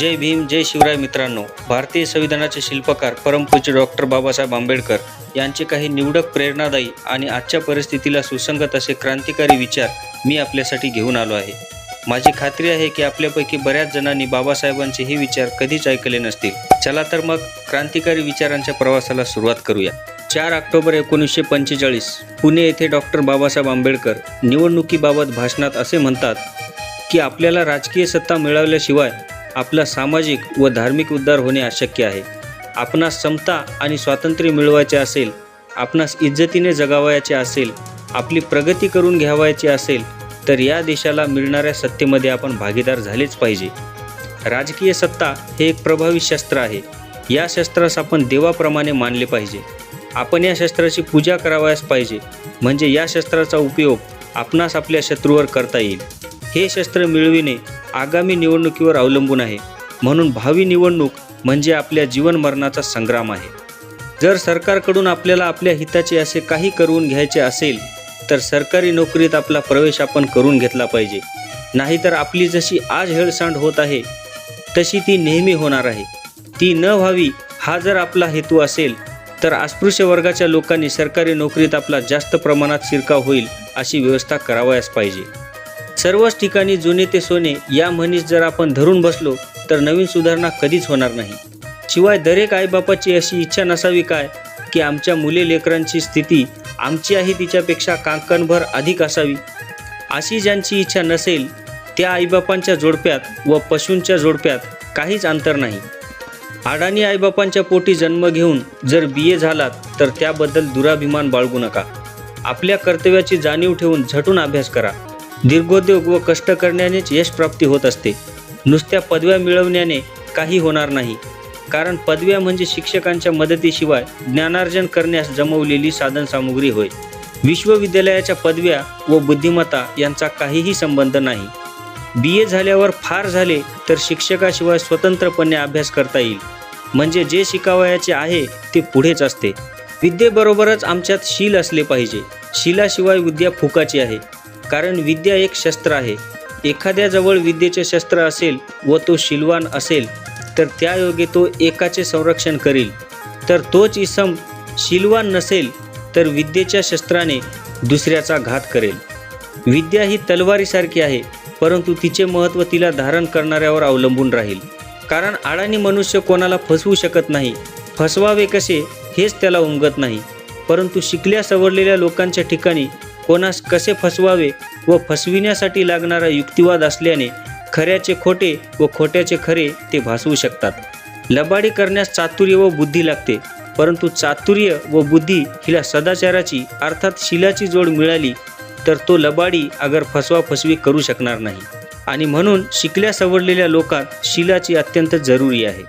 जय भीम जय शिवराय मित्रांनो. भारतीय संविधानाचे शिल्पकार परमपूज्य डॉक्टर बाबासाहेब आंबेडकर यांचे काही निवडक प्रेरणादायी आणि आजच्या परिस्थितीला सुसंगत असे क्रांतिकारी विचार मी आपल्यासाठी घेऊन आलो आहे. माझी खात्री आहे की आपल्यापैकी बऱ्याच जणांनी बाबासाहेबांचे हे विचार कधीच ऐकले नसतील. चला तर मग क्रांतिकारी विचारांच्या प्रवासाला सुरुवात करूया. चार ऑक्टोबर एकोणीसशे पंचेचाळीस पुणे येथे डॉक्टर बाबासाहेब आंबेडकर निवडणुकीबाबत भाषणात असे म्हणतात की आपल्याला राजकीय सत्ता मिळवल्याशिवाय आपला सामाजिक व धार्मिक उद्धार होणे अशक्य आहे. आपणास समता आणि स्वातंत्र्य मिळवायचे असेल आपणास इज्जतीने जगावायचे असेल आपली प्रगती करून घ्यावायची असेल तर या देशाला मिळणाऱ्या सत्तेमध्ये आपण भागीदार झालेच पाहिजे. राजकीय सत्ता हे एक प्रभावी शस्त्र आहे. या शस्त्रास आपण देवाप्रमाणे मानले पाहिजे. आपण या शस्त्राची पूजा करावयास पाहिजे. म्हणजे या शस्त्राचा उपयोग आपणास आपल्या शत्रूवर करता येईल. हे शस्त्र मिळविणे आगामी निवडणुकीवर अवलंबून आहे. म्हणून भावी निवडणूक म्हणजे आपल्या जीवन मरणाचा संग्राम आहे. जर सरकारकडून आपल्याला आपल्या हिताचे असे काही करून घ्यायचे असेल तर सरकारी नोकरीत आपला प्रवेश आपण करून घेतला पाहिजे. नाहीतर आपली जशी आज हेळसांड होत आहे तशी ती नेहमी होणार आहे. ती न व्हावी हा जर आपला हेतू असेल तर अस्पृश्य वर्गाच्या लोकांनी सरकारी नोकरीत आपला जास्त प्रमाणात शिरकाव होईल अशी व्यवस्था करावयास पाहिजे. सर्वच ठिकाणी जुने ते सोने या म्हणीस जर आपण धरून बसलो तर नवीन सुधारणा कधीच होणार नाही. शिवाय दरेक आईबापाची अशी इच्छा नसावी काय की आमच्या मुले लेकरांची स्थिती आमची आहे तिच्यापेक्षा कांकणभर अधिक असावी. अशी ज्यांची इच्छा नसेल त्या आईबापांच्या जोडप्यात व पशूंच्या जोडप्यात काहीच अंतर नाही. अडाणी आईबापांच्या पोटी जन्म घेऊन जर बी ए झालात तर त्याबद्दल दुराभिमान बाळगू नका. आपल्या कर्तव्याची जाणीव ठेवून झटून अभ्यास करा. दीर्घोद्योग व कष्ट करण्यानेच यश प्राप्ती होत असते. नुसत्या पदव्या मिळवण्याने काही होणार नाही. कारण पदव्या म्हणजे शिक्षकांच्या मदतीशिवाय ज्ञानार्जन करण्यास जमवलेली साधनसामुग्री होय. विश्वविद्यालयाच्या पदव्या व बुद्धिमत्ता यांचा काहीही संबंध नाही. बी. ए. झाल्यावर फार झाले तर शिक्षकाशिवाय स्वतंत्रपणे अभ्यास करता येईल. म्हणजे जे शिकावयाचे आहे ते पुढेच असते. विद्येबरोबरच आमच्यात शील असले पाहिजे. शिलाशिवाय विद्या फुकाची आहे. कारण विद्या एक शस्त्र आहे. एखाद्याजवळ विद्येचे शस्त्र असेल व तो शिलवान असेल तर त्या योगे तो एकाचे संरक्षण करील. तर तोच इसम शिलवान नसेल तर विद्येच्या शस्त्राने दुसऱ्याचा घात करेल. विद्या ही तलवारीसारखी आहे परंतु तिचे महत्त्व तिला धारण करणाऱ्यावर अवलंबून राहील. कारण आडाणी मनुष्य कोणाला फसवू शकत नाही फसवावे कसे हेच त्याला उमगत नाही. परंतु शिकल्या सवरलेल्या लोकांच्या ठिकाणी कोणास कसे फसवावे व फसविण्यासाठी लागणारा युक्तिवाद असल्याने खऱ्याचे खोटे व खोट्याचे खरे ते भासवू शकतात. लबाडी करण्यास चातुर्य व बुद्धी लागते परंतु चातुर्य व बुद्धी हिला सदाचाराची अर्थात शिलाची जोड मिळाली तर तो लबाडी अगर फसवा फसवी करू शकणार नाही. आणि म्हणून शिकल्या सवडलेल्या लोकात शिलाची अत्यंत जरुरी आहे.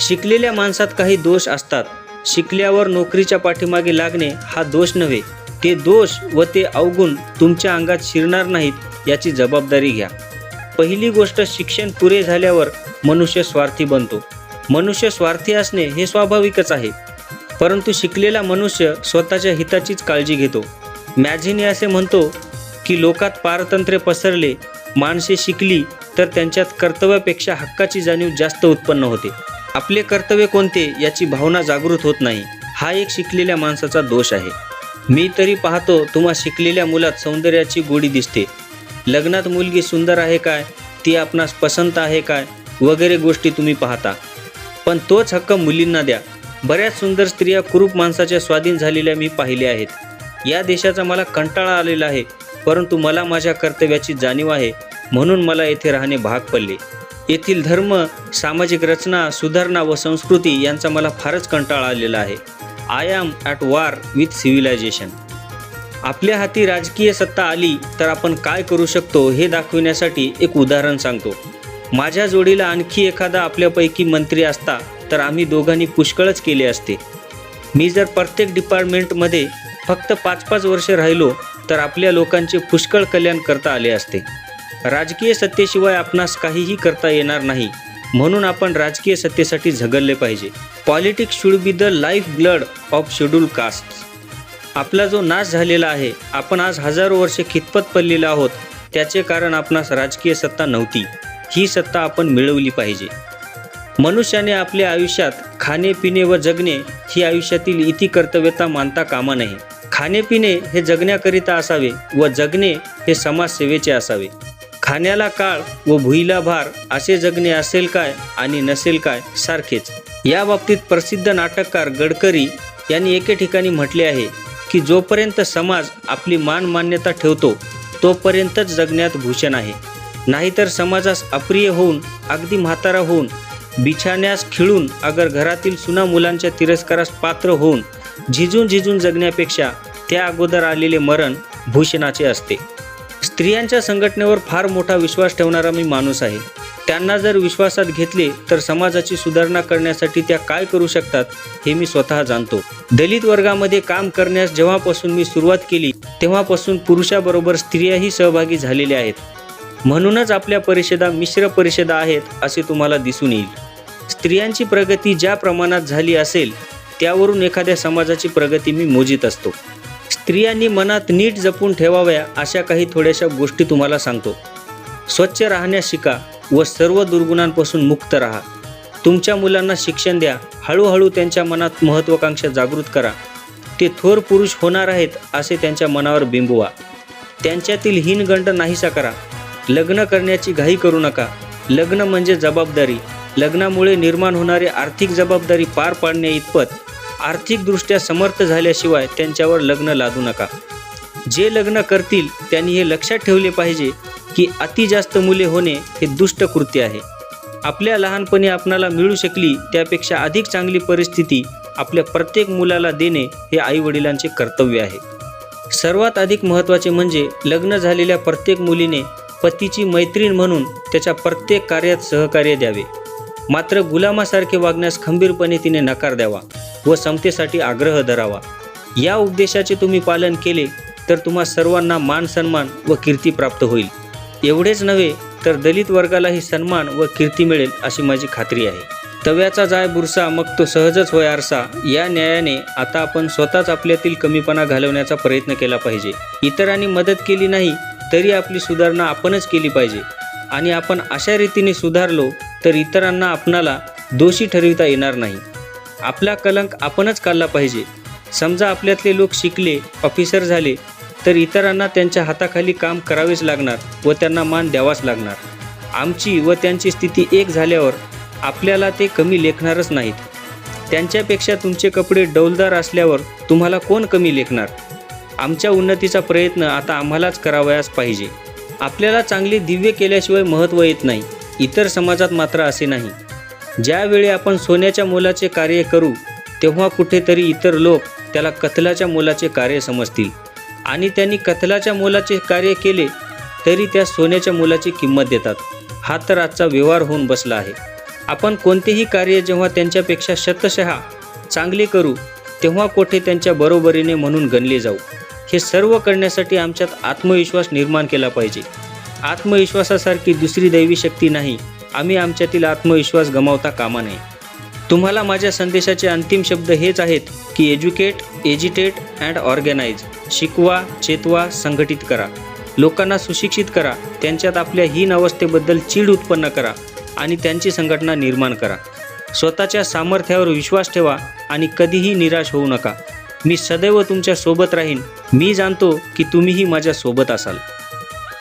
शिकलेल्या माणसात काही दोष असतात. शिकल्यावर नोकरीच्या पाठीमागे लागणे हा दोष नव्हे ते दोष व ते अवगुण तुमच्या अंगात शिरणार नाहीत याची जबाबदारी घ्या. पहिली गोष्ट शिक्षण पुरे झाल्यावर मनुष्य स्वार्थी बनतो. मनुष्य स्वार्थी असणे हे स्वाभाविकच आहे. परंतु शिकलेला मनुष्य स्वतःच्या हिताचीच काळजी घेतो. मॅझिनी असे म्हणतो की लोकात पारतंत्र्य पसरले माणसे शिकली तर त्यांच्यात कर्तव्यापेक्षा हक्काची जाणीव जास्त उत्पन्न होते. आपले कर्तव्य कोणते याची भावना जागृत होत नाही. हा एक शिकलेल्या माणसाचा दोष आहे. मी तरी पाहतो तुम्हा शिकलेल्या मुलात सौंदर्याची गोडी दिसते. लग्नात मुलगी सुंदर आहे काय? ती आपणास पसंत आहे काय? वगैरे गोष्टी तुम्ही पाहता. पण तोच हक्क मुलींना द्या. बऱ्याच सुंदर स्त्रिया कुरूप माणसाच्या स्वाधीन झालेल्या मी पाहिल्या आहेत. या देशाचा मला कंटाळा आलेला आहे परंतु मला माझ्या कर्तव्याची जाणीव आहे म्हणून मला येथे राहणे भाग पडले. येथील धर्म सामाजिक रचना सुधारणा व संस्कृती यांचा मला फारच कंटाळा आलेला आहे. I am at war with civilization आपल्या हाती राजकीय सत्ता आली तर आपण काय करू शकतो हे दाखविण्यासाठी एक उदाहरण सांगतो. माझ्या जोडीला आणखी एखादा आपल्यापैकी मंत्री असता तर आम्ही दोघांनी पुष्कळच केले असते. मी जर प्रत्येक डिपार्टमेंटमध्ये फक्त पाच पाच वर्षे राहिलो तर आपल्या लोकांचे पुष्कळ कल्याण करता आले असते. राजकीय सत्तेशिवाय आपणास काहीही करता येणार नाही. म्हणून आपण राजकीय सत्तेसाठी झगडले पाहिजे. Politics should be the life blood of scheduled caste आपला जो नाश झालेला आहे आपण आज हजारो वर्षे खितपत पडलेलो आहोत त्याचे कारण आपणास राजकीय सत्ता नव्हती. ही सत्ता आपण मिळवली पाहिजे. मनुष्याने आपल्या आयुष्यात खाणे पिणे व जगणे ही आयुष्यातील इति कर्तव्यता मानता कामा नये. खाणे पिणे हे जगण्याकरिता असावे व जगणे हे समाजसेवेचे असावे. खाण्याला काळ व भुईला भार असे जगणे असेल काय आणि नसेल काय सारखेच. या बाबतीत प्रसिद्ध नाटककार गडकरी यांनी एके ठिकाणी म्हटले आहे की जोपर्यंत समाज आपली मान मान्यता ठेवतो तोपर्यंतच जगण्यात भूषण आहे. नाहीतर समाजास अप्रिय होऊन अगदी म्हातारा होऊन बिछाण्यास खिळून अगर घरातील सुना मुलांच्या तिरस्कारास पात्र होऊन झिजून झिजून जगण्यापेक्षा त्या अगोदर आलेले मरण भूषणाचे असते. स्त्रियांच्या संघटनेवर फार मोठा विश्वास ठेवणारा मी माणूस आहे. त्यांना जर विश्वासात घेतले तर समाजाची सुधारणा करण्यासाठी त्या काय करू शकतात हे मी स्वतः जाणतो. दलित वर्गामध्ये काम करण्यास जेव्हापासून मी सुरुवात केली तेव्हापासून पुरुषाबरोबर स्त्रियाही सहभागी झालेल्या आहेत. म्हणूनच आपल्या परिषदा मिश्र परिषदा आहेत असे तुम्हाला दिसून येईल. स्त्रियांची प्रगती ज्या प्रमाणात झाली असेल त्यावरून एखाद्या समाजाची प्रगती मी मोजित असतो. स्त्रियांनी मनात नीट जपून ठेवाव्या अशा काही थोड्याशा गोष्टी तुम्हाला सांगतो. स्वच्छ राहण्यास शिका व सर्व दुर्गुणांपासून मुक्त राहा. तुमच्या मुलांना शिक्षण द्या. हळूहळू त्यांच्या मनात महत्त्वाकांक्षा जागृत करा. ते थोर पुरुष होणार आहेत असे त्यांच्या मनावर बिंबवा. त्यांच्यातील हीनगंड नाहीसा करा. लग्न करण्याची घाई करू नका. लग्न म्हणजे जबाबदारी. लग्नामुळे निर्माण होणारी आर्थिक जबाबदारी पार पाडण्या इतपत आर्थिकदृष्ट्या समर्थ झाल्याशिवाय त्यांच्यावर लग्न लादू नका. जे लग्न करतील त्यांनी हे लक्षात ठेवले पाहिजे की अति जास्त मुले होणे हे दुष्ट कृत्य आहे. आपल्या लहानपणी आपणाला मिळू शकली त्यापेक्षा अधिक चांगली परिस्थिती आपल्या प्रत्येक मुलाला देणे हे आईवडिलांचे कर्तव्य आहे. सर्वात अधिक महत्त्वाचे म्हणजे लग्न झालेल्या प्रत्येक मुलीने पतीची मैत्रीण म्हणून त्याच्या प्रत्येक कार्यात सहकार्य द्यावे. मात्र गुलामासारखे वागण्यास खंबीरपणे तिने नकार द्यावा व समतेसाठी आग्रह धरावा. या उपदेशाचे तुम्ही पालन केले तर तुम्हा सर्वांना मान सन्मान व कीर्ती प्राप्त होईल. एवढेच नव्हे तर दलित वर्गालाही सन्मान व कीर्ती मिळेल अशी माझी खात्री आहे. तव्याचा जाय बुरसा मग तो सहजच होय आरसा या न्यायाने आता आपण स्वतःच आपल्यातील कमीपणा घालवण्याचा प्रयत्न केला पाहिजे. इतरांनी मदत केली नाही तरी आपली सुधारणा आपणच केली पाहिजे. आणि आपण अशा रीतीने सुधारलो तर इतरांना आपणाला दोषी ठरविता येणार नाही. आपला कलंक आपणच काढला पाहिजे. समजा आपल्यातले लोक शिकले ऑफिसर झाले तर इतरांना त्यांच्या हाताखाली काम करावेच लागणार व त्यांना मान द्यावाच लागणार. आमची व त्यांची स्थिती एक झाल्यावर आपल्याला ते कमी लेखणारच नाहीत. त्यांच्यापेक्षा तुमचे कपडे डौलदार असल्यावर तुम्हाला कोण कमी लेखणार? आमच्या उन्नतीचा प्रयत्न आता आम्हालाच करावयास पाहिजे. आपल्याला चांगले दिव्य केल्याशिवाय महत्त्व येत नाही. इतर समाजात मात्र असे नाही. ज्यावेळी आपण सोन्याच्या मोलाचे कार्य करू तेव्हा कुठेतरी इतर लोक त्याला कथलाच्या मोलाचे कार्य समजतील. आणि त्यांनी कथलाच्या मोलाचे कार्य केले तरी त्या सोन्याच्या मोलाची किंमत देतात. हा तर आजचा व्यवहार होऊन बसला आहे. आपण कोणतेही कार्य जेव्हा त्यांच्यापेक्षा शतशः चांगले करू तेव्हा कोठे त्यांच्या बरोबरीने म्हणून गणले जाऊ. हे सर्व करण्यासाठी आमच्यात आत्मविश्वास निर्माण केला पाहिजे. आत्मविश्वासासारखी दुसरी दैवी शक्ती नाही. आम्ही आमच्यातील आत्मविश्वास गमावता कामा नये. तुम्हाला माझ्या संदेशाचे अंतिम शब्द हेच आहेत की एज्युकेट एजिटेट अँड ऑर्गनाइज. शिकवा चेतवा संघटित करा. लोकांना सुशिक्षित करा. त्यांच्यात आपल्या हीन अवस्थेबद्दल चीड उत्पन्न करा आणि त्यांची संघटना निर्माण करा. स्वतःच्या सामर्थ्यावर विश्वास ठेवा आणि कधीही निराश होऊ नका. मी सदैव तुमच्यासोबत राहीन. मी जाणतो की तुम्हीही माझ्या सोबत असाल.